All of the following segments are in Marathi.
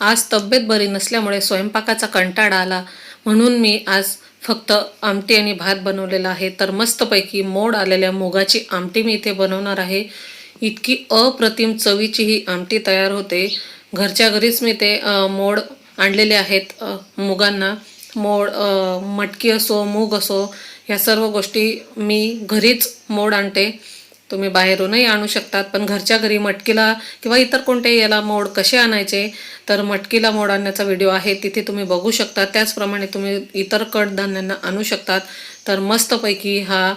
आज तब्येत बरी नसल्यामुळे स्वयंपाकाचा कंटाळा आला. म्हणून मी आज फक्त आमटी आणि भात बनवलेला आहे. तर मस्तपैकी मोड आलेल्या मुगाची आमटी मी इथे बनवणार आहे. इतकी अप्रतिम चवीची ही आमटी तयार होते. घरच्या घरीच मी ते मोड आणलेले आहेत. मुगांना मोड मटकी असो मूग असो ह्या सर्व गोष्टी मी घरीच मोड आणते. तुम्ही बाहेरूनही आणू शकतात पण घरच्या घरी मटकीला किंवा इतर कोणत्याही याला मोड कसे आणायचे तर मटकीला मोड आणण्याचा व्हिडिओ आहे तिथे तुम्ही बघू शकता. त्याचप्रमाणे तुम्ही इतर कडधान्यांना आणू शकतात. तर मस्तपैकी हा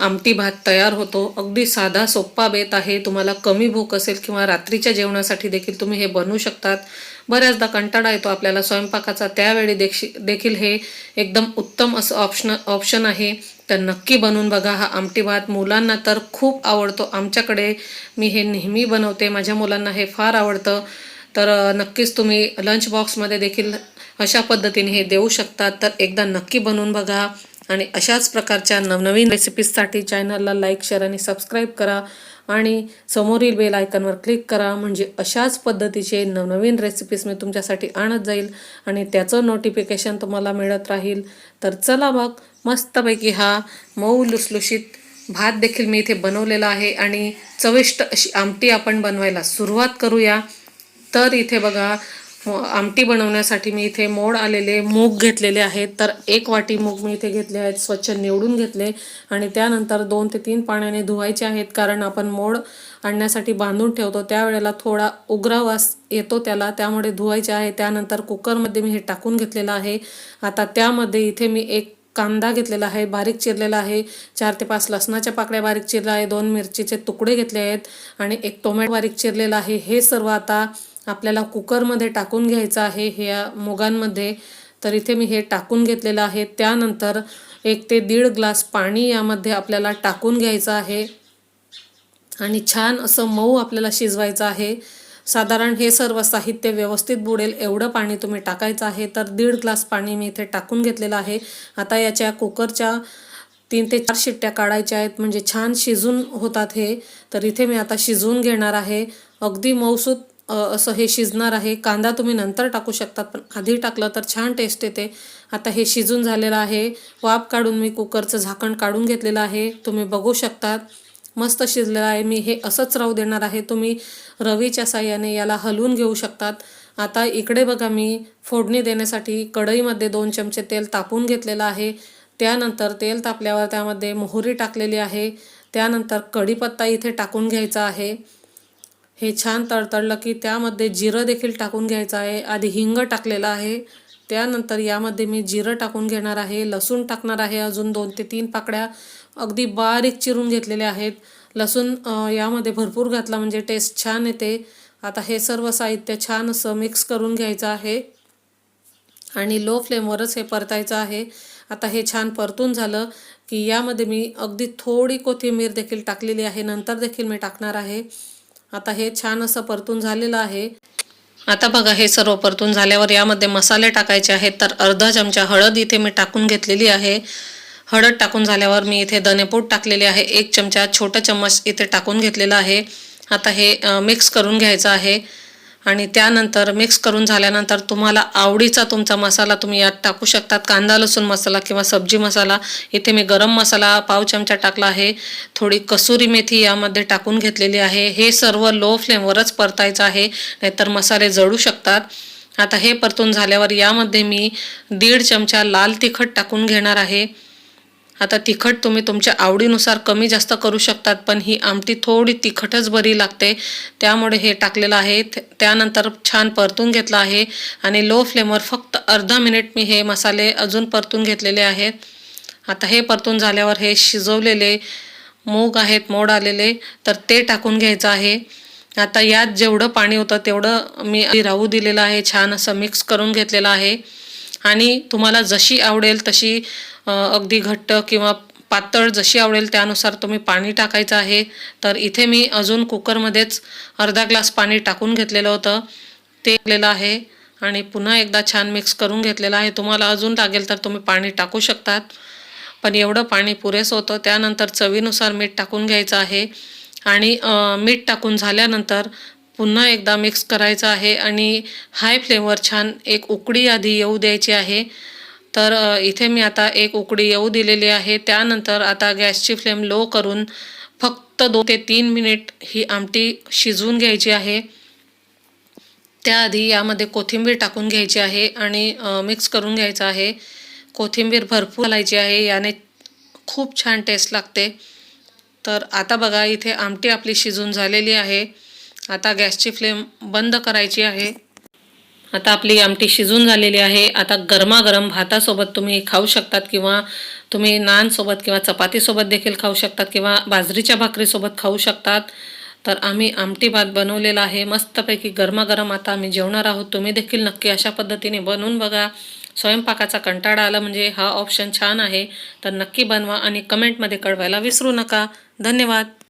आमटी भात तयार होतो. अगदी साधा सोप्पा बेत आहे. तुम्हाला कमी भूक असेल किंवा रात्रीच्या जेवणासाठी देखील तुम्ही हे बनवू शकतात. बऱ्याचदा कंटाळा येतो आपल्याला. स्वयंपाकाचा त्यावेळी देखी देखील हे एकदम उत्तम असं ऑप्शन ऑप्शन आहे. तर नक्की बनवून बघा हा आमटी भात मुलांना तर खूप आवडतो. आमच्याकडे मी हे नेहमी बनवते. माझ्या मुलांना हे फार आवडतं. तर नक्कीच तुम्ही लंच बॉक्समध्ये देखील अशा पद्धतीने हे देऊ शकतात. तर एकदा नक्की बनवून बघा आणि अशाच प्रकारच्या नवनवीन रेसिपीजसाठी चॅनलला लाईक शेअर आणि सबस्क्राईब करा. आणि समोरील बेल आयकनवर क्लिक करा. म्हणजे अशाच पद्धतीचे नवनवीन रेसिपीज मी तुमच्यासाठी आणत जाईल आणि त्याचं नोटिफिकेशन तुम्हाला मिळत राहील. तर चला मग मस्तपैकी हा मऊ लुसलुशीत भात देखील मी इथे बनवलेला आहे. आणि चविष्ट अशी आमटी आपण बनवायला सुरुवात करूया. तर इथे बघा आमटी बनवण्यासाठी मी इथे मोड आलेले मूग घेतलेले आहेत. तर एक वाटी मूग मी इथे घेतले आहेत स्वच्छ निवडून घेतले. आणि त्यानंतर दोन ते तीन पाण्याने धुवायचे आहेत कारण आपण मोड आणण्यासाठी बांधून ठेवतो. त्यावेळेला थोडा उग्र वास येतो त्याला त्यामुळे धुवायचे आहे. त्यानंतर कुकरमध्ये मी हे टाकून घेतलेलं आहे. आता त्यामध्ये इथे मी एक कांदा घेतलेला आहे बारीक चिरलेला आहे चार ते पाच लसणाच्या पाकळ्या बारीक चिरल्या आहे दोन मिरचीचे तुकडे घेतले आहेत आणि एक टोमॅटो बारीक चिरलेला आहे. हे सर्व आता आपल्याला कुकरमध्ये टाकून घ्यायचं आहे ह्या मुगांमध्ये. तर इथे मी हे टाकून घेतलेलं आहे. त्यानंतर एक ते दीड ग्लास पाणी यामध्ये आपल्याला टाकून घ्यायचं आहे. आणि छान असं मऊ आपल्याला शिजवायचं आहे. साधारण हे सर्व साहित्य व्यवस्थित बुडेल एवढं पाणी तुम्ही टाकायचं आहे तर दीड ग्लास पाणी मी इथे टाकून घेतलेलं आहे. आता याच्या कुकरच्या तीन ते चार शिट्ट्या काढायच्या आहेत म्हणजे छान शिजून होतात हे. तर इथे मी आता शिजवून घेणार आहे. अगदी मऊसूत असं हे शिजणार आहे. कांदा तुम्ही नंतर टाकू शकतात पण आधी टाकलं तर छान टेस्ट येते. आता हे शिजून झालेलं आहे. वाफ काढून मी कुकरचं झाकण काढून घेतलेलं आहे. तुम्ही बघू शकतात. मस्त शिजलेलं आहे. मी हे असंच राहू देणार आहे. तुम्ही रवीच्या साह्याने याला हलवून घेऊ शकतात. आता इकडे बघा मी फोडणी देण्यासाठी कढईमध्ये दोन चमचे तेल तापून घेतलेलं आहे. त्यानंतर तेल तापल्यावर त्यामध्ये मोहरी टाकलेली आहे. त्यानंतर कढीपत्ता इथे टाकून घ्यायचा आहे. हे छान तळतळलं की त्यामध्ये जिरं देखील टाकून घ्यायचं आहे. आधी हिंग टाकलेलं आहे. त्यानंतर यामध्ये मी जिरं टाकून घेणार आहे. लसूण टाकणार आहे अजून दोन ते तीन पाकड्या अगदी बारीक चिरून घेतलेले आहेत. लसूण यामध्ये भरपूर घातला म्हणजे टेस्ट छान येते. आता हे सर्व साहित्य छान असं मिक्स करून घ्यायचं आहे. आणि लो फ्लेमवरच हे परतायचं आहे. आता हे छान परतून झालं की यामध्ये मी अगदी थोडी कोथिंबीर देखील टाकलेली आहे. नंतर देखील मी टाकणार आहे. आता हे छान असं परतून झालेलं आहे. आता बघा हे सर्व परतून झाल्यावर यामध्ये मसाले टाकायचे आहेत. तर अर्धा चमचा हळद इथे मी टाकून घेतलेली आहे. हळद टाकून झाल्यावर मी इथे दणेपूट टाकलेले आहे. एक चमचा छोटा चम्मच इथे टाकून घेतलेला आहे. आता हे मिक्स करून घ्यायचं आहे. आणि त्यानंतर मिक्स करून झाल्यानंतर तुम्हाला आवडीचा तुमचा मसाला तुम्ही यात टाकू शकतात. कांदा लसूण मसाला किंवा सब्जी मसाला. इथे मी गरम मसाला पाव चमचा टाकला आहे. थोडी कसुरी मेथी यामध्ये टाकून घेतलेली आहे. हे सर्व लो फ्लेमवरच परतायचं आहे. नाहीतर मसाले जळू शकतात. आता हे परतून झाल्यावर यामध्ये मी दीड चमचा लाल तिखट टाकून घेणार आहे. आता तिखट तुम्ही तुमच्या आवडीनुसार कमी जास्त करू शकतात पण ही आमटी थोडी तिखटच बरी लागते. त्यामुळे हे टाकलेलं आहे. त्यानंतर छान परतून घेतलं आहे आणि लो फ्लेमवर फक्त अर्धा मिनिट मी हे मसाले अजून परतून घेतलेले आहेत आता हे परतून झाल्यावर हे शिजवलेले मूग आहेत मोड आलेले तर ते टाकून घ्यायचं आहे. आता यात जेवढं पाणी होतं तेवढं मी राहू दिलेलं आहे. छान असं मिक्स करून घेतलेलं आहे. आणि तुम्हाला जशी आवडेल तशी अगदी घट्ट किंवा पातळ जशी आवडेल त्यानुसार तुम्ही पाणी टाकायचं आहे. तर इथे मी अजून कुकरमध्येच अर्धा ग्लास पाणी टाकून घेतलेलं होतं. ते टाकलेलं आहे आणि पुन्हा एकदा छान मिक्स करून घेतलेलं आहे. तुम्हाला अजून लागेल तर तुम्ही पाणी टाकू शकतात. पण एवढं पाणी पुरेसं होतं. त्यानंतर चवीनुसार मीठ टाकून घ्यायचं आहे. आणि मीठ टाकून झाल्यानंतर पुन्हा एकदा मिक्स करायचं आहे आणि हाय फ्लेमवर छान एक उकडी आधी येऊ द्यायची आहे. तर इथे मी आता एक उकडी येऊ दिलेली आहे. त्यानंतर आता गॅसची फ्लेम लो करून फक्त दोन ते तीन मिनिट ही आमटी शिजवून घ्यायची आहे. त्याआधी यामध्ये कोथिंबीर टाकून घ्यायची आहे आणि मिक्स करून घ्यायचं आहे. कोथिंबीर भरपूर घालायची आहे याने खूप छान टेस्ट लागते. तर आता बघा इथे आमटी आपली शिजून झालेली आहे. आता गॅसची फ्लेम बंद करायची आहे. आता आपली आमटी शिजून झालेली आहे. आता गरमागरम भातासोबत तुम्ही खाऊ शकतात किंवा तुम्ही नानसोबत किंवा चपातीसोबत देखील खाऊ शकतात किंवा बाजरीच्या भाकरीसोबत खाऊ शकतात. तर आम्ही आमटी भात बनवलेला आहे. मस्तपैकी गरमागरम आता आम्ही जेवणार आहोत. तुम्ही देखील नक्की अशा पद्धतीने बनवून बघा. स्वयंपाकाचा कंटाळा आला म्हणजे हा ऑप्शन छान आहे. तर नक्की बनवा आणि कमेंटमध्ये कळवायला विसरू नका. धन्यवाद.